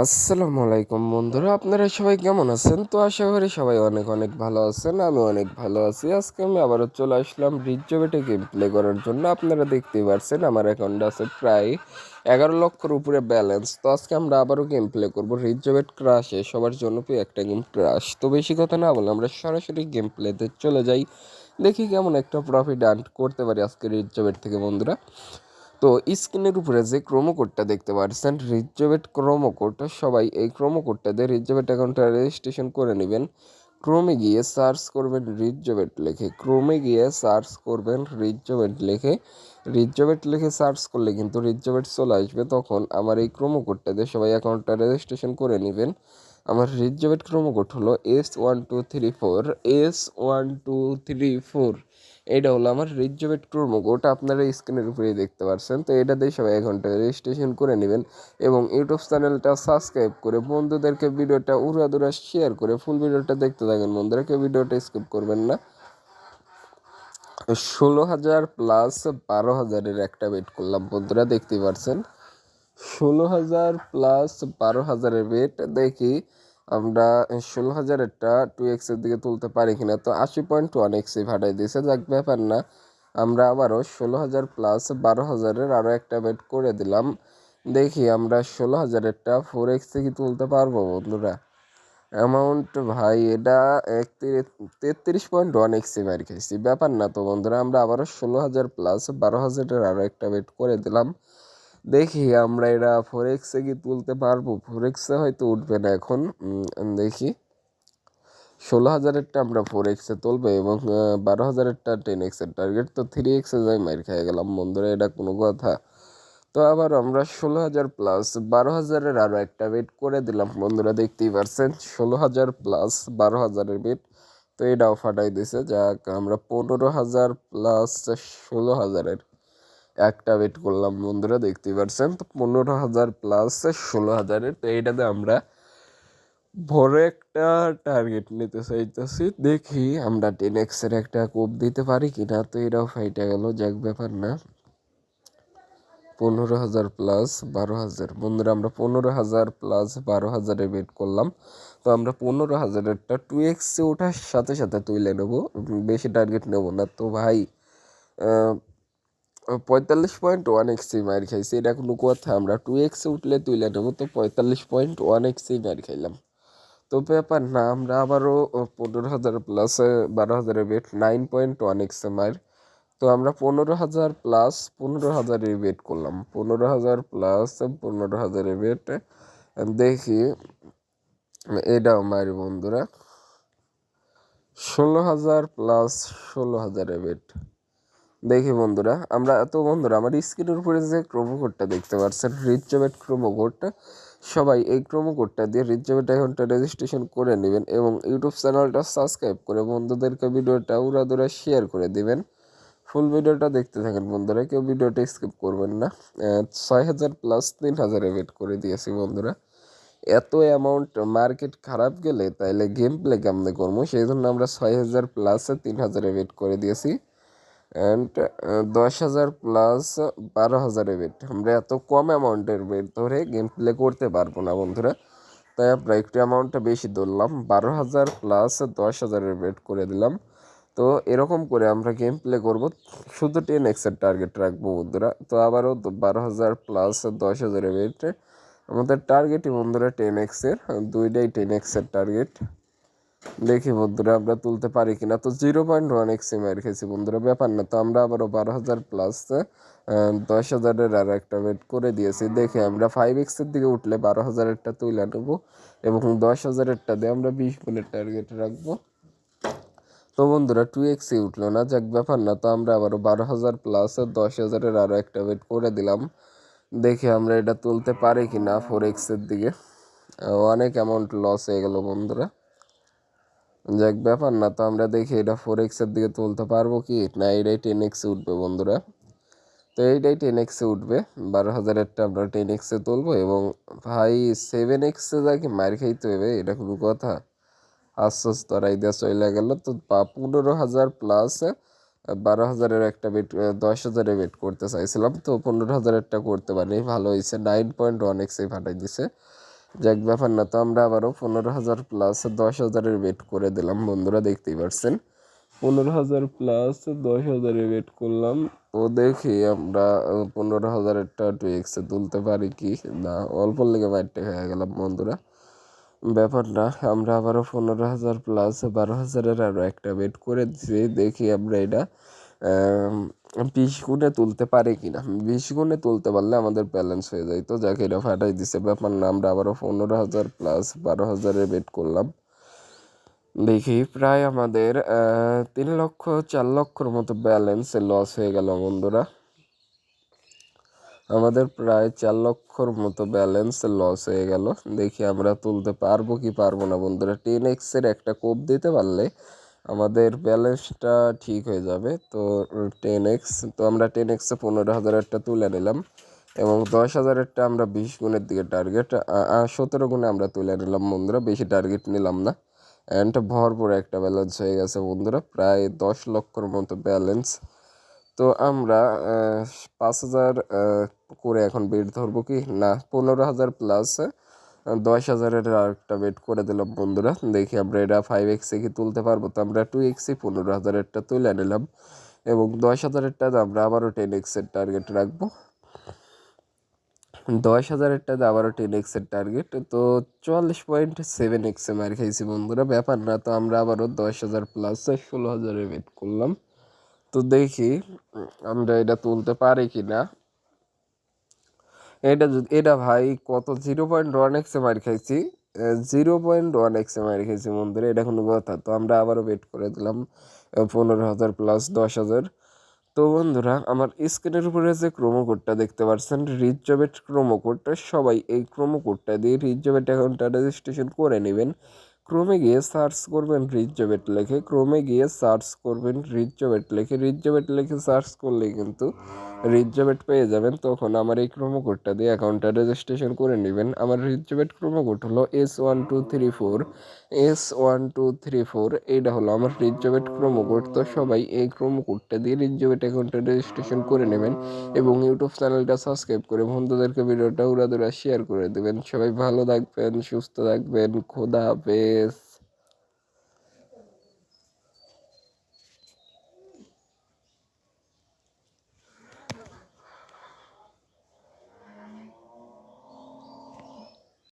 আসসালামু আলাইকুম বন্ধুরা, আপনারা সবাই কেমন আছেন? তো আশা করি সবাই অনেক অনেক ভালো আছেন, আমি অনেক ভালো আছি। আজকে আমি আবারও চলে আসলাম রিজবেটে গেম প্লে করার জন্য। আপনারা দেখতেই পারছেন, আমার অ্যাকাউন্টে আছে প্রায় এগারো লক্ষর উপরে ব্যালেন্স তো আজকে আমরা আবারও গেম প্লে করব রিজবেট ক্রাশে সবার জন্য পেয়ে একটা গেম ক্রাশ তো বেশি কথা না বলে আমরা সরাসরি গেম প্লেতে চলে যাই। দেখি কেমন একটা প্রফিট আর্ন করতে পারি আজকে রিজবেট থেকে বন্ধুরা। তো স্ক্রিনের উপরে যে কোডটা দেখতে পাচ্ছেন রিজবেট ক্রোমো কোড সবাই এই কোডটা দিয়ে রিজবেট অ্যাকাউন্টটা রেজিস্ট্রেশন করে নেবেন। ক্রোমে গিয়ে সার্চ করবেন রিজবেট লিখে। ক্রোমে গিয়ে সার্চ করবেন রিজবেট লিখে। রিজবেট লিখে সার্চ করলে কিন্তু রিজবেট চলে আসবে। তখন আমার এই কোডটা দিয়ে সবাই অ্যাকাউন্টটা রেজিস্ট্রেশন করে নেবেন। আমার রিজবেট কোড হলো S one two three four S one two three four এটা হলো আমার রিজবেট ক্রোমো কোড আপনারা স্ক্রিনের উপরেই দেখতে পাচ্ছেন তো এটা দিয়ে সবাই এক ঘণ্টা রেজিস্ট্রেশন করে নেবেন এবং ইউটিউব চ্যানেলটা সাবস্ক্রাইব করে বন্ধুদেরকে ভিডিওটা উড়াদুরা শেয়ার করে ফুল ভিডিওটা দেখতে থাকেন বন্ধুরা, কেউ ভিডিওটা স্কিপ করবেন না। ষোলো হাজার প্লাস বারো হাজারের একটা বেট করলাম বন্ধুরা দেখতে পাচ্ছেন ষোলো হাজার প্লাস বারো হাজারের বেট দেখি। আমরা ষোলো হাজারেরটা টু এক্সের দিকে তুলতে পারি কিনা, তো আশি পয়েন্ট ওয়ান এক্সে ভাটাই দিয়েছে, যাক ব্যাপার না। আমরা আবারও ষোলো হাজার প্লাস বারো হাজারের আরও একটা বেট করে দিলাম। দেখি আমরা ষোলো হাজারেরটা ফোর এক্সে কি তুলতে পারব, বন্ধুরা। অ্যামাউন্ট ভাই, এটা তেত্রিশ পয়েন্ট ওয়ান এক্সি মার খেয়েছি ব্যাপার না তো, বন্ধুরা, আমরা আবারও ষোলো হাজার প্লাস বারো হাজারের আরও একটা বেট করে দিলাম। দেখি আমরা এটা ফোর এক্সে কি তুলতে পারব। ফোর এক্সে হয়তো উঠবে না এখন। দেখি। ষোলো হাজারেরটা আমরা ফোর এক্সে তুলবো এবং বারো হাজারেরটা টেন এক্সের টার্গেট তো থ্রি এক্সে যাই মার খেয়ে গেলাম বন্ধুরা, এটা কোনো কথা। তো আবার আমরা ষোলো হাজার প্লাস বারো হাজারের আরও একটা বেট করে দিলাম বন্ধুরা, দেখতেই পারছেন। ষোলো হাজার প্লাস বারো হাজারের বেট তো এটাও ফাটাই দিছে, যাক, আমরা পনেরো হাজার প্লাস ষোলো হাজারের একটা বেট করলাম বন্ধুরা, দেখতেই পারছেন? তো পনেরো হাজার প্লাস ষোলো হাজারের, তো এইটাতে আমরা বড় একটা টার্গেট নিতে চাইতেছি। দেখি আমরা টেন এক্সের একটা কোপ দিতে পারি কিনা, তো এটাও ফাইটা গেল, যাক ব্যাপার না। পনেরো হাজার প্লাস বারো হাজার, বন্ধুরা আমরা পনেরো হাজার প্লাস বারো হাজারে বেট করলাম। তো আমরা পনেরো হাজারেরটা টু এক্সে ওঠার সাথে সাথে তুলে নেব বেশি টার্গেট নেব না। তো ভাই পঁয়তাল্লিশ পয়েন্ট ওয়ান এক্সি মার খাইছি। এটা কোনো কথা, আমরা টু এক্সে উঠলে তুলে নেব, তো পঁয়তাল্লিশ পয়েন্ট ওয়ান এক্সি মার খাইলাম। তো ব্যাপার না, আমরা আবারও পনেরো হাজার প্লাস বারো হাজারের বেট নাইন পয়েন্ট ওয়ান এক্সে মার। তো আমরা পনেরো হাজার প্লাস পনেরো হাজারের বেট করলাম। পনেরো হাজার প্লাস পনেরো হাজারের বেট দেখি, এটাও মারি বন্ধুরা, ষোলো হাজার প্লাস ষোলো হাজারের বেট দেখি বন্ধুরা, আমরা এত বন্ধুরা, আমার স্ক্রিনের উপরে যে কোডটা দেখতে পাচ্ছেন রিচ জবেট ক্রোমো কোডটা সবাই এই কোডটা দিয়ে রিচ জবেট অ্যাকাউন্টটা রেজিস্ট্রেশন করে নেবেন এবং ইউটিউব চ্যানেলটা সাবস্ক্রাইব করে বন্ধুদেরকে ভিডিওটা উড়াদুরা শেয়ার করে দিবেন। ফুল ভিডিওটা দেখতে থাকেন বন্ধুরা, কেউ ভিডিওটা স্কিপ করবেন না। ছয় হাজার প্লাস তিন হাজারে ওয়েট করে দিয়েছি বন্ধুরা। এত অ্যামাউন্ট মার্কেট খারাপ গেলে তাইলে গেম প্লে কেমনে করব? সেই জন্য আমরা ছয় হাজার প্লাসে তিন হাজারে ওয়েট করে দিয়েছি। অ্যান্ড দশ হাজার প্লাস বারো হাজারের বেট আমরা এত কম অ্যামাউন্টের বেট ধরে গেম প্লে করতে পারব না বন্ধুরা। তাই আমরা একটু অ্যামাউন্টটা বেশি ধরলাম। বারো হাজার প্লাস দশ হাজারের বেট করে দিলাম। তো এরকম করে আমরা গেম প্লে করব। শুধু টেন এক্সের টার্গেট রাখব বন্ধুরা। তো আবারও বারো হাজার প্লাস দশ হাজারের বেট আমাদের টার্গেটই বন্ধুরা টেন এক্সের দুইটাই টেন এক্সের টার্গেট দেখি বন্ধুরা, আমরা তুলতে পারি কিনা? তো জিরো পয়েন্ট ওয়ান এক্সি মার খেয়েছি বন্ধুরা, ব্যাপার না। তো আমরা আবারও বারো হাজার প্লাস দশ হাজারের আর একটা ওয়েট করে দিয়েছি। দেখি, আমরা ফাইভ এক্সের দিকে উঠলে বারো হাজারেরটা তুলে নেব এবং দশ হাজারেরটা দিয়ে আমরা বিশ মিনিট টার্গেট রাখব। তো বন্ধুরা টু এক্সি উঠল না, যাক ব্যাপার না। তো আমরা আবারও বারো হাজার প্লাস দশ হাজারের আরও একটা ওয়েট করে দিলাম। দেখি, আমরা এটা তুলতে পারি কি না ফোর এক্সের দিকে। অনেক অ্যামাউন্ট লস হয়ে গেল বন্ধুরা। যাক, ব্যাপার না, তো আমরা দেখি এটা ফোর এক্সের দিকে তুলতে পারব কি? না, এইটাই টেন এক্সে উঠবে বন্ধুরা। তো এইটাই টেন এক্সে উঠবে, বারো হাজারেরটা আমরা টেন এক্সে তুলবো এবং ভাই সেভেন এক্সে যা কি মার খাইতে হবে, এটা কোনো কথা। আশ্বাস তরাই দিয়ে চলে গেল। তো পনেরো হাজার প্লাস বারো হাজারের একটা বেট দশ হাজারের বেট করতে চাইছিলাম। তো পনেরো হাজারেরটা করতে পারি ভালো হয়েছে নাইন পয়েন্ট ওয়ান এক্সে ফাটাই দিছে। যাক, ব্যাপার না, তো আমরা আবারও পনেরো হাজার প্লাস দশ হাজারের ওয়েট করে দিলাম। বন্ধুরা দেখতেই পারছেন, পনেরো হাজার প্লাস দশ হাজারের ওয়েট করলাম। তো দেখি আমরা পনেরো হাজারেরটা টু এক্সে তুলতে পারি কি? না অল্প লেগে মাইটটা হয়ে গেলাম বন্ধুরা। ব্যাপার না, আমরা আবারও পনেরো হাজার প্লাস বারো হাজারের আরও একটা ওয়েট করে দিছি, দেখি আমরা এটা বিশ গুণে তুলতে পারি কিনা? বিশ গুণে তুলতে পারলে আমাদের ব্যালেন্স হয়ে যায়। তো যাকে, এটা ফাটাই দিছে। ব্যাপার না, আমরা আবারও পনেরো হাজার প্লাস বারো হাজারে বেট করলাম। দেখি, প্রায় আমাদের তিন লক্ষ, চার লক্ষর মতো ব্যালেন্স লস হয়ে গেল বন্ধুরা। আমাদের প্রায় চার লক্ষর মতো ব্যালেন্স লস হয়ে গেল। দেখি আমরা তুলতে পারব কি পারব না বন্ধুরা। টেন এক্সের একটা কোপ দিতে পারলে আমাদের ব্যালেন্সটা ঠিক হয়ে যাবে। তো টেন এক্স তো আমরা টেন এক্সে পনেরো হাজারেরটা তুলে নিলাম এবং দশ হাজারেরটা আমরা বিশ গুণের দিকে টার্গেট সতেরো গুণে আমরা তুলে নিলাম বন্ধুরা, বেশি টার্গেট নিলাম না। অ্যান্ড ভরপুর একটা ব্যালেন্স হয়ে গেছে বন্ধুরা, প্রায় দশ লক্ষর মতো ব্যালেন্স তো আমরা পাঁচ হাজার করে এখন বেড ধরবো কি? না, পনেরো হাজার প্লাস দশ হাজারের একটা বেড করে দিলাম বন্ধুরা। দেখি আমরা এটা ফাইভ এক্সে কি তুলতে পারব? তো আমরা টু এক্সে পনেরো হাজারেরটা তুলে নিলাম এবং দশ হাজারেরটা আমরা আবারও টেন এক্সের টার্গেট রাখব। দশ হাজারেরটাতে আবারও টেন এক্সের টার্গেট তো চুয়াল্লিশ পয়েন্ট সেভেন এক্সে মার খাইছি বন্ধুরা। ব্যাপার না, তো আমরা আবারও দশ হাজার প্লাস ষোলো হাজারে বেট করলাম। তো দেখি আমরা এটা তুলতে পারি কি না এটা যদি, এটা ভাই কত? জিরো পয়েন্ট ওয়ান এক্সে মার খাইছি। জিরো পয়েন্ট ওয়ান এক্সে মার খাইছি বন্ধুরা, এটা কোনো কথা। তো আমরা আবারও বেট করে দিলাম পনেরো হাজার প্লাস দশ হাজার। তো বন্ধুরা, আমার স্ক্রিনের উপরে যে ক্রোমো কোডটা দেখতে পাচ্ছেন রিচ জবেট ক্রোমো কোডটা সবাই এই ক্রোমো কোডটা দিয়ে রিচ জবেট অ্যাকাউন্টটা রেজিস্ট্রেশন করে নেবেন। ক্রোমে গিয়ে সার্চ করবেন রিচ জবেট লেখে, ক্রোমে গিয়ে সার্চ করবেন রিচ জবেট লেখে। রিচ জবেট লেখে সার্চ করলেই কিন্তু রিচ জবেট পেয়ে যাবেন। তখন আমার এই ক্রোমো কোডটা দিয়ে অ্যাকাউন্টটা রেজিস্ট্রেশন করে নেবেন। আমার রিচ জবেট ক্রোমো কোড হলো S one two three four S one two three four এইটা হলো আমার রিজবেট ক্রোমো কোড তো সবাই এই ক্রোমো কোডটা দিয়ে রিজবেট অ্যাকাউন্টটা রেজিস্ট্রেশন করে নেবেন এবং ইউটিউব চ্যানেলটা সাবস্ক্রাইব করে বন্ধুদেরকে ভিডিওটা উড়াদুরা শেয়ার করে দেবেন। সবাই ভালো থাকবেন, সুস্থ থাকবেন, খোদা হাফেজ। is